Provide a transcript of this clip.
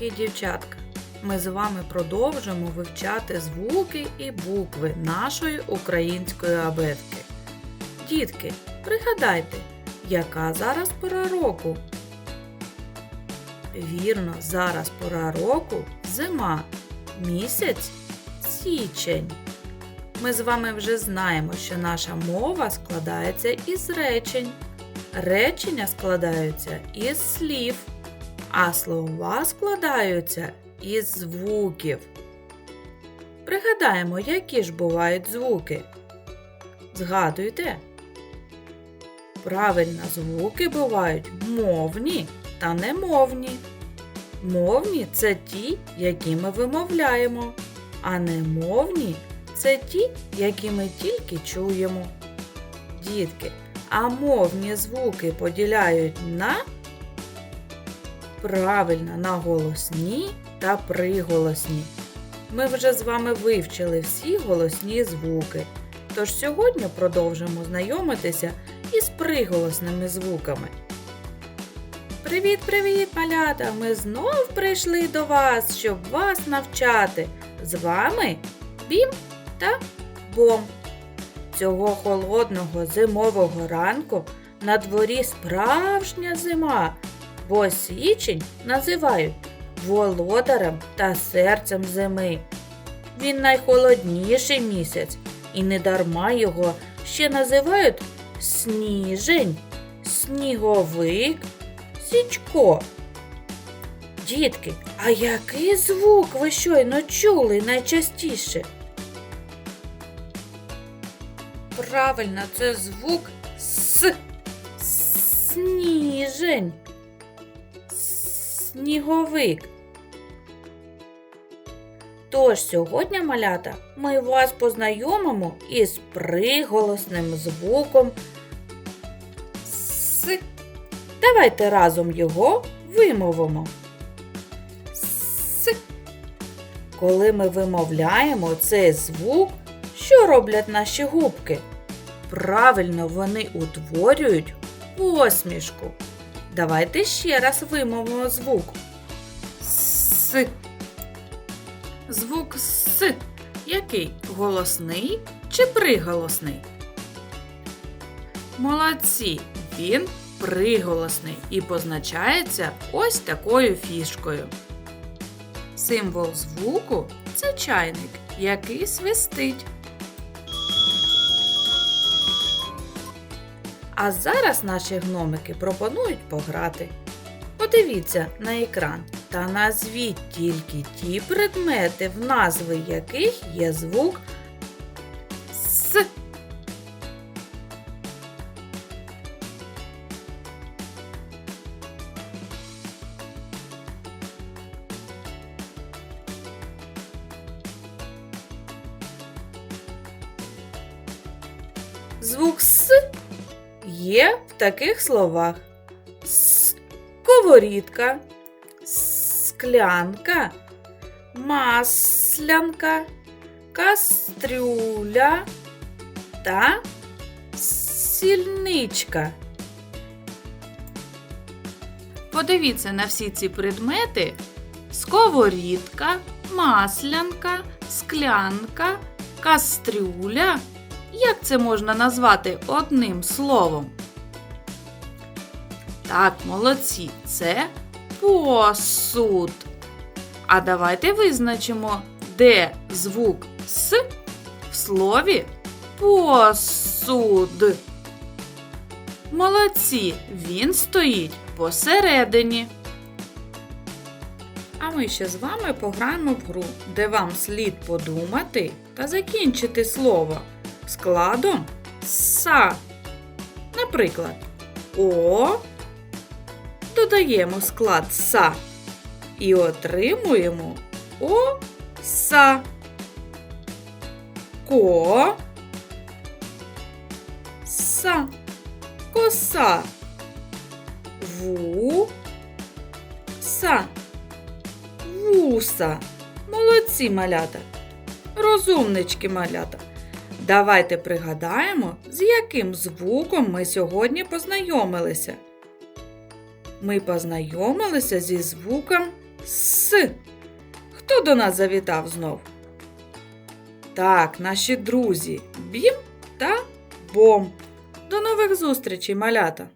і дівчатка! Ми з вами продовжимо вивчати звуки і букви нашої української абетки. Дітки, пригадайте, яка зараз пора року? Вірно, зараз пора року зима, місяць січень. Ми з вами вже знаємо, що наша мова складається із речень. Речення складаються із слів, а слова складаються із звуків. Пригадаємо, які ж бувають звуки. Згадуйте. Правильно, звуки бувають мовні та немовні. Мовні це ті, які ми вимовляємо, а немовні це ті, які ми тільки чуємо. Дітки, а мовні звуки поділяють на правильно на голосні та приголосні. Ми вже з вами вивчили всі голосні звуки. Тож сьогодні продовжимо знайомитися із приголосними звуками. Привіт-привіт, малята! Ми знов прийшли до вас, щоб вас навчати. З вами Бім та Бом. Цього холодного зимового ранку на дворі справжня зима, бо січень називають володарем та серцем зими. Він найхолодніший місяць, і недарма його ще називають сніжень, сніговик, січко. Дітки, а який звук ви щойно чули найчастіше? Правильно, це звук С. Сніжень. Сніговик. Тож сьогодні, малята, ми вас познайомимо із приголосним звуком С. Давайте разом його вимовимо. С. Коли ми вимовляємо цей звук, що роблять наші губки? Правильно, вони утворюють посмішку. Давайте ще раз вимовимо звук. С. Звук С. Який? Голосний чи приголосний? Молодці! Він приголосний і позначається ось такою фішкою. Символ звуку це чайник, який свистить. А зараз наші гномики пропонують пограти. Подивіться на екран та назвіть тільки ті предмети, в назви яких є звук С. Звук С є в таких словах: сковорідка, склянка, маслянка, кастрюля та сільничка. Подивіться на всі ці предмети: сковорідка, маслянка, склянка, кастрюля. Як це можна назвати одним словом? Так, молодці, це посуд. А давайте визначимо, де звук С в слові посуд. Молодці, він стоїть посередині. А ми ще з вами пограємо в гру, де вам слід подумати та закінчити слово складом са. Наприклад, О додаємо склад са і отримуємо оса. Ко са. Коса. Ву са. Вуса. Молодці малята. Розумнички малята. Давайте пригадаємо, з яким звуком ми сьогодні познайомилися. Ми познайомилися зі звуком С. Хто до нас завітав знов? Так, наші друзі Бім та Бом. До нових зустрічей, малята!